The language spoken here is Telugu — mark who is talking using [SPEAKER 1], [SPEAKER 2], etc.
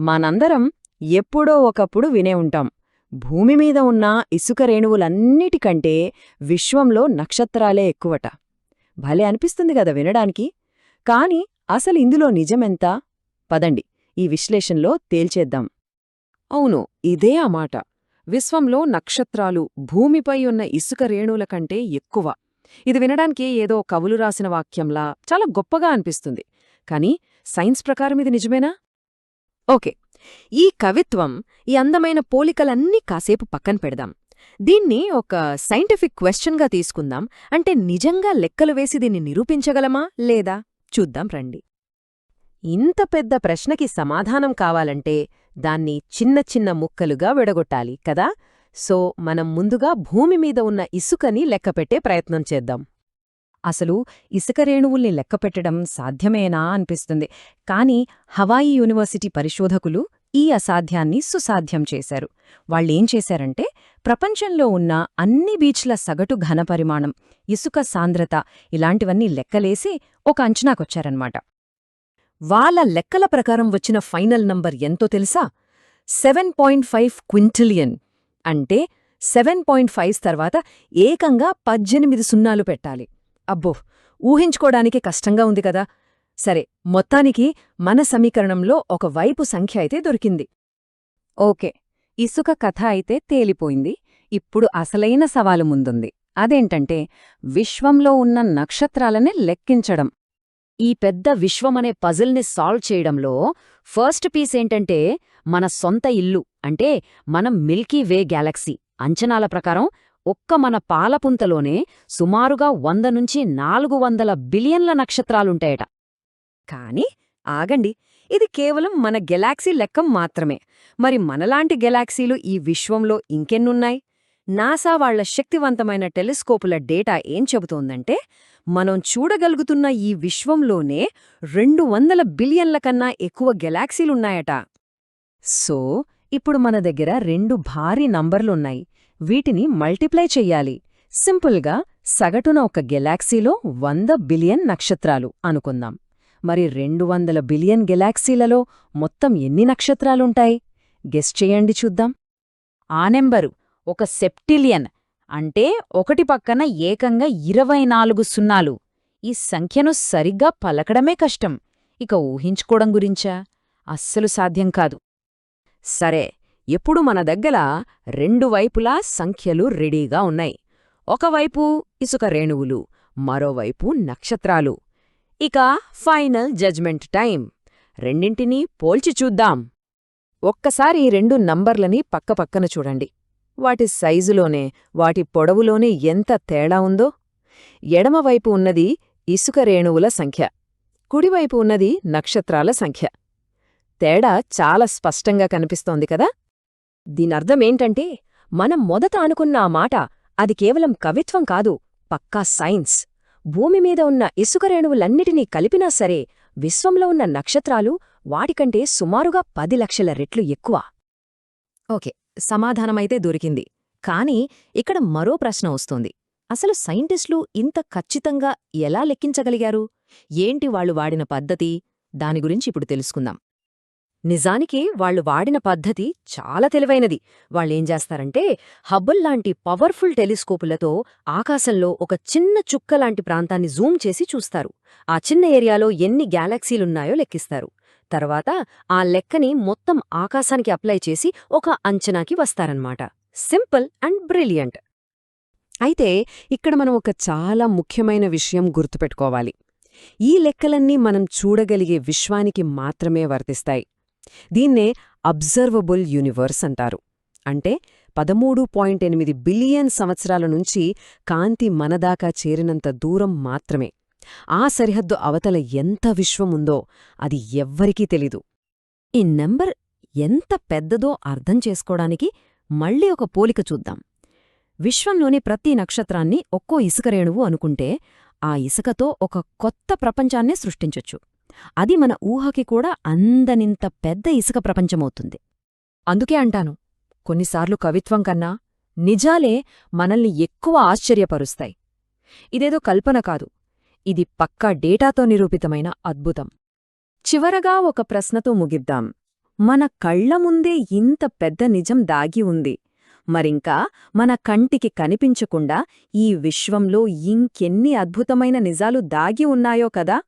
[SPEAKER 1] మనందరం ఎప్పుడో ఒకప్పుడు వినే ఉంటాం. భూమి మీద ఉన్న ఇసుక రేణువులన్నిటికంటే విశ్వంలో నక్షత్రాలే ఎక్కువట. భలే అనిపిస్తుంది గదా వినడానికి. కాని అసలు ఇందులో నిజమెంత? పదండి ఈ విశ్లేషణలో తేల్చేద్దాం.
[SPEAKER 2] అవును ఇదే ఆ మాట. విశ్వంలో నక్షత్రాలు భూమిపై ఉన్న ఇసుక రేణువుల కంటే ఎక్కువ. ఇది వినడానికి ఏదో కవులు రాసిన వాక్యంలా చాలా గొప్పగా అనిపిస్తుంది. కాని సైన్స్ ప్రకారం ఇది నిజమేనా? ఓకే. ఈ కవిత్వం ఈ అందమైన పోలికలన్నీ కాసేపు పక్కన పెడదాం. దీన్ని ఒక సైంటిఫిక్ క్వశ్చన్గా తీసుకుందాం. అంటే నిజంగా లెక్కలు వేసి దీన్ని నిరూపించగలమా లేదా? చూద్దాం రండి. ఇంత పెద్ద ప్రశ్నకి సమాధానం కావాలంటే దాన్ని చిన్న చిన్న ముక్కలుగా విడగొట్టాలి కదా? సో మనం ముందుగా భూమి మీద ఉన్న ఇసుకని లెక్కపెట్టే ప్రయత్నం చేద్దాం.
[SPEAKER 1] అసలు ఇసుక రేణువుల్ని లెక్కపెట్టడం సాధ్యమేనా అనిపిస్తుంది. కాని హవాయి యూనివర్సిటీ పరిశోధకులు ఈ అసాధ్యాన్ని సుసాధ్యం చేశారు. వాళ్ళేం చేశారంటే ప్రపంచంలో ఉన్న అన్ని బీచ్ల సగటు ఘనపరిమాణం ఇసుక సాంద్రత ఇలాంటివన్నీ లెక్కలేసి ఒక అంచనాకొచ్చారన్నమాట.
[SPEAKER 2] వాళ్ళ లెక్కల ప్రకారం వచ్చిన ఫైనల్ నంబర్ ఎంతో తెలుసా? సెవెన్ పాయింట్ ఫైవ్ క్వింటిలియన్ అంటే సెవెన్ పాయింట్ ఫైవ్ తర్వాత ఏకంగా పద్దెనిమిది సున్నాలు పెట్టాలి. అబ్బో ఊహించుకోడానికి కష్టంగా ఉంది కదా. సరే మొత్తానికి మన సమీకరణంలో ఒక వైపు సంఖ్య అయితే దొరికింది.
[SPEAKER 1] ఓకే ఇసుక కథ అయితే తేలిపోయింది. ఇప్పుడు అసలైన సవాలు ముందుంది. అదేంటంటే విశ్వంలో ఉన్న నక్షత్రాలనే లెక్కించడం.
[SPEAKER 3] ఈ పెద్ద విశ్వమనే పజిల్ని సాల్వ్ చేయడంలో ఫస్ట్ పీస్ ఏంటంటే మన సొంత ఇల్లు అంటే మనం మిల్కీ వే గ్యాలక్సీ అంచనాల ప్రకారం ఒక్క మన పాలపుంతలోనే సుమారుగా వంద నుంచి నాలుగు వందల బిలియన్ల నక్షత్రాలుంటాయట.
[SPEAKER 2] కాని ఆగండి ఇది కేవలం మన గెలాక్సీ లెక్కం మాత్రమే. మరి మనలాంటి గెలాక్సీలు ఈ విశ్వంలో ఇంకెన్నున్నాయి? నాసా వాళ్ళ శక్తివంతమైన టెలిస్కోపుల డేటా ఏం చెబుతోందంటే మనం చూడగలుగుతున్న ఈ విశ్వంలోనే రెండు వందల బిలియన్ల కన్నా ఎక్కువ గెలాక్సీలున్నాయట.
[SPEAKER 1] సో ఇప్పుడు మన దగ్గర రెండు భారీ నంబర్లున్నాయి. వీటిని మల్టిప్లై చెయ్యాలి. సింపుల్గా సగటున ఒక గెలాక్సీలో వంద బిలియన్ నక్షత్రాలు అనుకుందాం. మరి రెండు వందల బిలియన్ గెలాక్సీలలో మొత్తం ఎన్ని నక్షత్రాలుంటాయి? గెస్ చేయండి చూద్దాం.
[SPEAKER 3] ఆ నెంబరు ఒక సెప్టిలియన్ అంటే ఒకటి పక్కన ఏకంగా ఇరవై నాలుగు సున్నాలు. ఈ సంఖ్యను సరిగ్గా పలకడమే కష్టం. ఇక ఊహించుకోవడం గురించా? అస్సలు సాధ్యం కాదు.
[SPEAKER 2] సరే ఎప్పుడు మన దగ్గర రెండు వైపులా సంఖ్యలు రెడీగా ఉన్నాయి. ఒకవైపు ఇసుక రేణువులు మరోవైపు నక్షత్రాలు. ఇక ఫైనల్ జడ్జ్మెంట్ టైం. రెండింటినీ పోల్చి చూద్దాం. ఒక్కసారి ఈ రెండు నంబర్లని పక్కపక్కన చూడండి. వాటి సైజులోనే వాటి పొడవులోనే ఎంత తేడా ఉందో. ఎడమవైపు ఉన్నది ఇసుక రేణువుల సంఖ్య. కుడివైపు ఉన్నది నక్షత్రాల సంఖ్య. తేడా చాలా స్పష్టంగా కనిపిస్తోంది కదా? దీనర్థమేంటంటే మనం మొదట అనుకున్న ఆ మాట అది కేవలం కవిత్వం కాదు పక్కా సైన్స్. భూమి మీద ఉన్న ఇసుక రేణువులన్నిటినీ కలిపినా సరే విశ్వంలో ఉన్న నక్షత్రాలు వాటికంటే సుమారుగా పది లక్షల రెట్లు ఎక్కువ. ఓకే సమాధానమైతే దొరికింది. కానీ ఇక్కడ మరో ప్రశ్న వస్తోంది. అసలు సైంటిస్టులు ఇంత ఖచ్చితంగా ఎలా లెక్కించగలిగారు? ఏంటి వాళ్ళు వాడిన పద్ధతి? దాని గురించి ఇప్పుడు తెలుసుకుందాం. నిజానికి వాళ్ళు వాడిన పద్ధతి చాలా తెలివైనది. వాళ్ళేం చేస్తారంటే హబ్బుల్ లాంటి పవర్ఫుల్ టెలిస్కోపులతో ఆకాశంలో ఒక చిన్న చుక్క లాంటి ప్రాంతాన్ని జూమ్ చేసి చూస్తారు. ఆ చిన్న ఏరియాలో ఎన్ని గ్యాలక్సీలున్నాయో లెక్కిస్తారు. తర్వాత ఆ లెక్కని మొత్తం ఆకాశానికి అప్లై చేసి ఒక అంచనాకి వస్తారన్నమాట. Simple and brilliant. అయితే ఇక్కడ మనం ఒక చాలా ముఖ్యమైన విషయం గుర్తుపెట్టుకోవాలి. ఈ లెక్కలన్నీ మనం చూడగలిగే విశ్వానికి మాత్రమే వర్తిస్తాయి. దీన్నే అబ్జర్వబుల్ యూనివర్స్ అంటారు. అంటే పదమూడు పాయింట్ ఎనిమిది బిలియన్ సంవత్సరాల నుంచి కాంతి మనదాకా చేరినంత దూరం మాత్రమే. ఆ సరిహద్దు అవతల ఎంత విశ్వముందో అది ఎవ్వరికీ తెలీదు. ఈ నెంబర్ ఎంత పెద్దదో అర్థం చేసుకోవడానికి మళ్ళీ ఒక పోలిక చూద్దాం. విశ్వంలోని ప్రతి నక్షత్రాన్ని ఒక్కో ఇసుకరేణువు అనుకుంటే ఆ ఇసుకతో ఒక కొత్త ప్రపంచాన్నే సృష్టించొచ్చు. అది మన ఊహకి కూడా అందనింత పెద్ద ఇసుక ప్రపంచమవుతుంది. అందుకే అంటాను కొన్నిసార్లు కవిత్వం కన్నా నిజాలే మనల్ని ఎక్కువ ఆశ్చర్యపరుస్తాయి. ఇదేదో కల్పన కాదు ఇది పక్కా డేటాతో నిరూపితమైన అద్భుతం. చివరగా ఒక ప్రశ్నతో ముగిద్దాం.
[SPEAKER 1] మన కళ్ళ ముందే ఇంత పెద్ద నిజం దాగి ఉంది. మరింకా మన కంటికి కనిపించకుండా ఈ విశ్వంలో ఇంకెన్ని అద్భుతమైన నిజాలు దాగి ఉన్నాయో కదా?